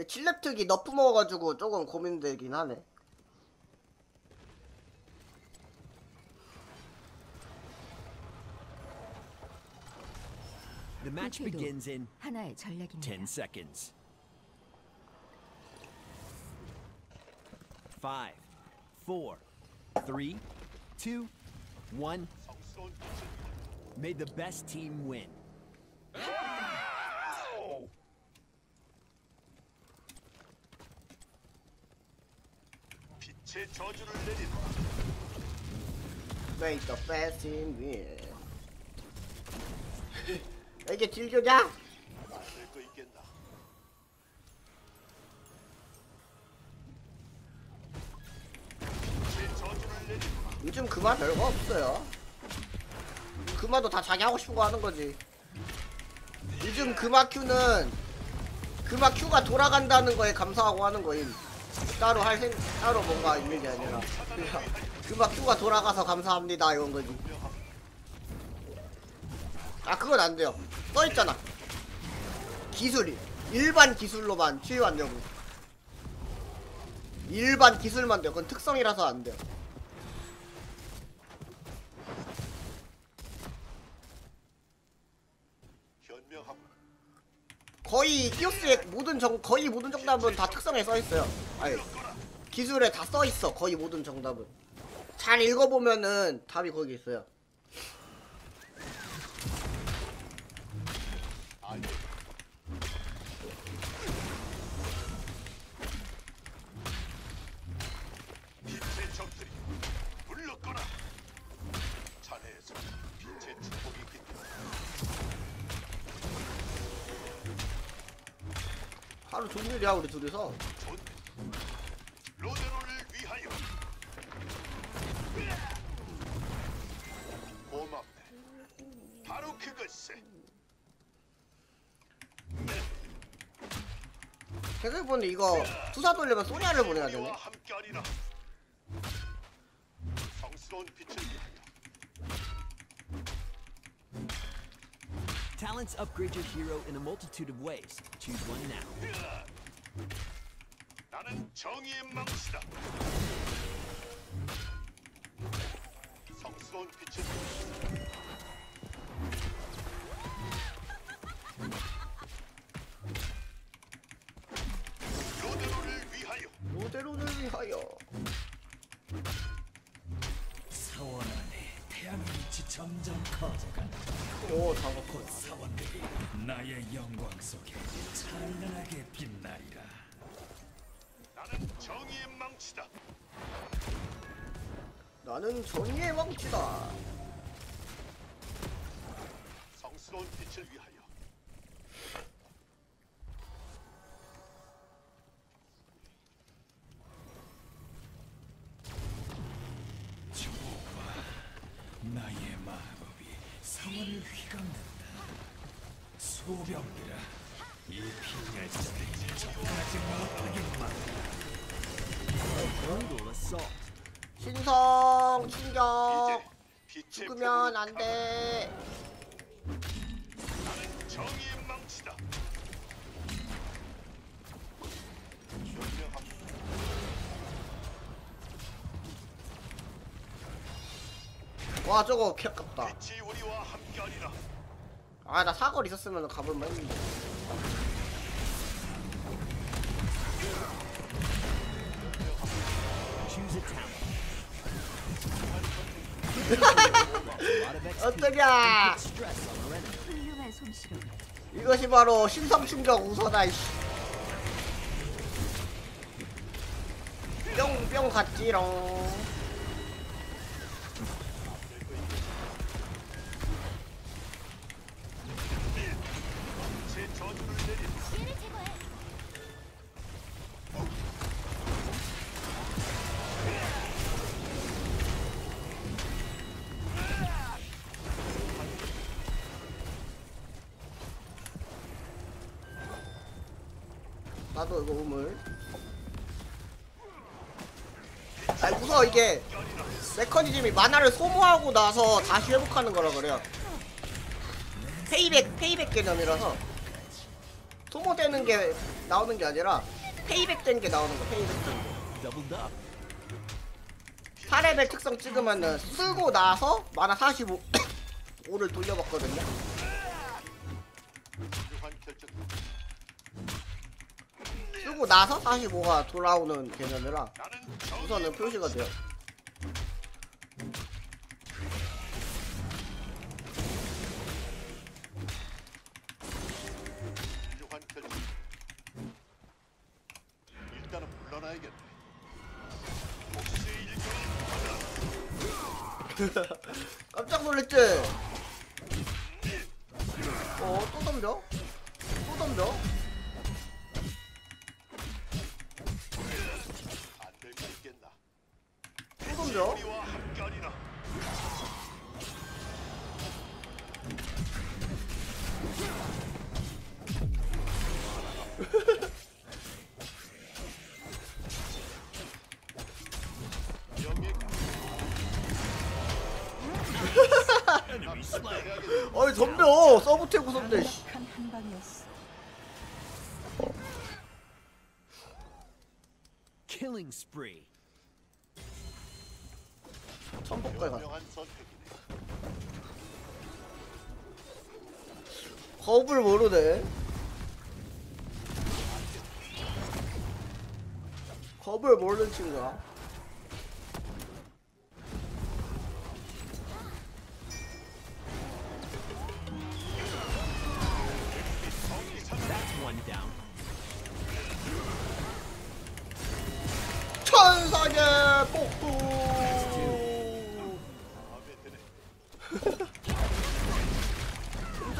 근데 칠렙특이 너프 먹어가지고 조금 고민되긴 하네. The match begins in 하나의 전략입니다. 10 seconds. Five, four, three, two, one. May the best team win. 빛의 저주를 내리라. Make the best in win. 이게? 될거 있겠나? 빛의 저주를 내리라. 요즘 그만 별거 없어요. 그마도 다 자기 하고 싶은 거 하는 거지. 요즘 그마 큐는 그마 큐가 돌아간다는 거에 감사하고 하는 거임. 따로 할 생, 따로 뭔가 있는 게 아니라 그냥 그마 큐가 돌아가서 감사합니다 이런 거지. 아 그건 안 돼요. 써 있잖아. 기술이 일반 기술로만 치유한다고. 일반 기술만 돼요. 그건 특성이라서 안 돼요. 현명하고 거의 히오스의 모든 정 거의 모든 정답은 다 특성에 써 있어요. 아니 기술에 다 써 있어. 거의 모든 정답은. 잘 읽어보면은 답이 거기 있어요. 아니 하루 종일이야 우리 둘이서. 존 로데로를 위하여. 고맙네. 바로 그것세. 생각해보니 이거 투사 돌려면 소니아를 보내야 되네. 성스러운 빛을 Talents upgrade your hero in a multitude of ways. Choose one now. 나는 정의의 망치다. 성스러운 빛을 위하여. 로데로를 위하여. 모델론을 위하여. 사원 안에 태양빛이 점점 커져간다. 오 다섯 사원들이 나의 영광 속에 찬란하게 빛나리라. 나는 정의의 망치다. 나는 정의의 왕치다. 성스러운 빛을 위하여. 나의 마법이 사원을 휘감는다. 소병들아, 이 빈혈자들이 접근하지 못하게 막라. Brutal assault. 신성 충격. 죽으면 표를 안 돼. 나는 정의의 망치다. 와 저거 개 아깝다. 빛이 우리와 함께하리라. 아 나 사거리 있었으면 가볼만 했는데. 어떠냐? 훌륭한 솜씨로 이것이 바로 신성 충격 우서다 이씨. 뿅뿅 갔지롱. 나도 이거 우물. 아니 무서워 이게 메커니즘이 만화를 소모하고 나서 다시 회복하는 거라 그래요. 페이백 페이백 개념이라서 소모되는 게 나오는 게 아니라 페이백 된 게 나오는 거 페이백 된 거. Doubled up. 8레벨 특성 찍으면은 쓰고 나서 만화 45 5를 돌려봤거든요. 쓰고 나서 45가 돌아오는 개념이라 우선은 표시가 돼요. 깜짝 놀랐지? 어, 또 덤벼? 또 덤벼? Slain. 어이, 덤벼! 서브테 한방이었어. Killing. 천복갈 가. 현명한 선택이네. 겁을 모르네. 겁을 모르는 친구야.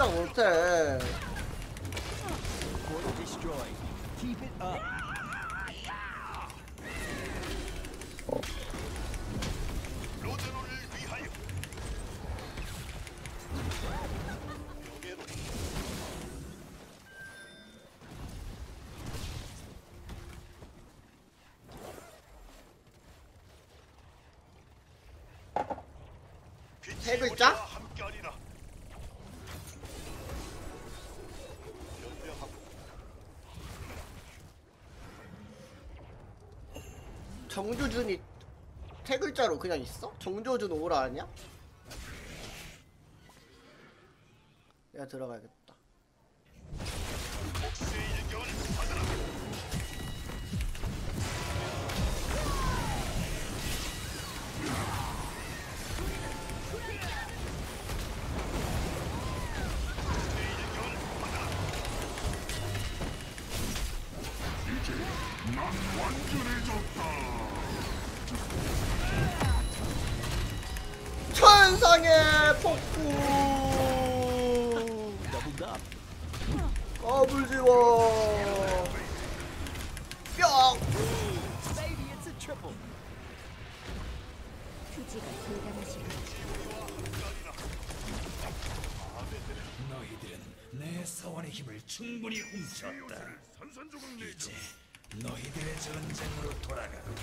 진짜 못해. Portal destroyed. Keep it 정조준이 세 글자로 그냥 있어? 정조준 오라 아니야? 내가 들어가야겠다. 까불지워! 뿅! 너희들은 내 사원의 힘을 충분히 훔쳤다. 이제 너희들의 전쟁으로 돌아가고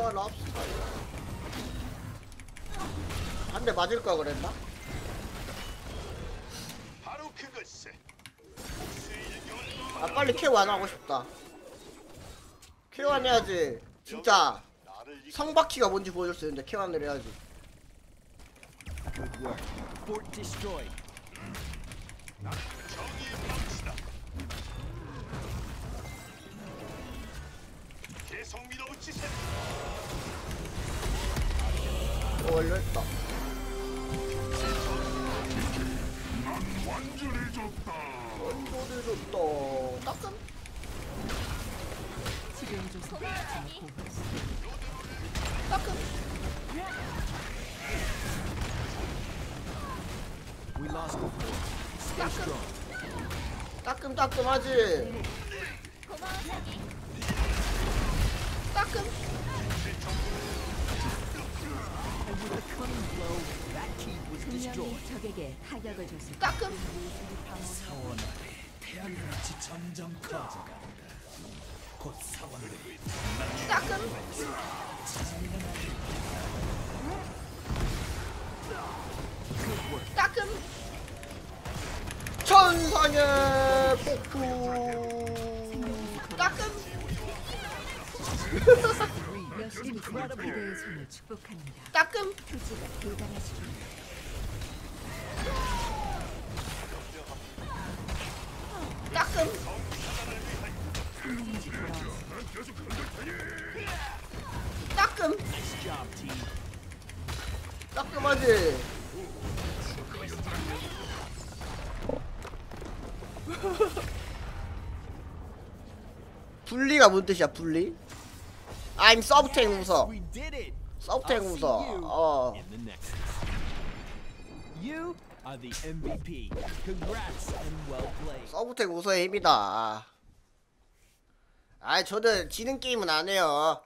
진짜 랍스타야. 한대 맞을 걸 그랬나? 바로 그것이. 아 빨리 K1 하고 싶다. K1 해야지. 진짜 성바퀴가 뭔지 보여줄 수 있는데 K1을 해야지. 망치다. 계속 밀어붙이세. 어. 완전해졌다. 완전히 좋다. 따끔? 치료해줘서 고맙습니다. 따끔? Stay strong. 따끔 따끔하지? 따끔? 분명히. 적에게 타격을 줬을 태양같이 점점 커져간다. 곧 사원들이 따끔 따끔 천상의 폭풍 열심히 그대의 손을 축복합니다. 따끔 표지가. 따끔. 따끔. 따끔하지 분리가 뭔 뜻이야 분리? I'm 서브탱 it. 서브탱 you 어 in the next. You are the MVP. Congrats and well played. 서브텍 우서의 힘이다. 아, 저는 지는 게임은 안 해요.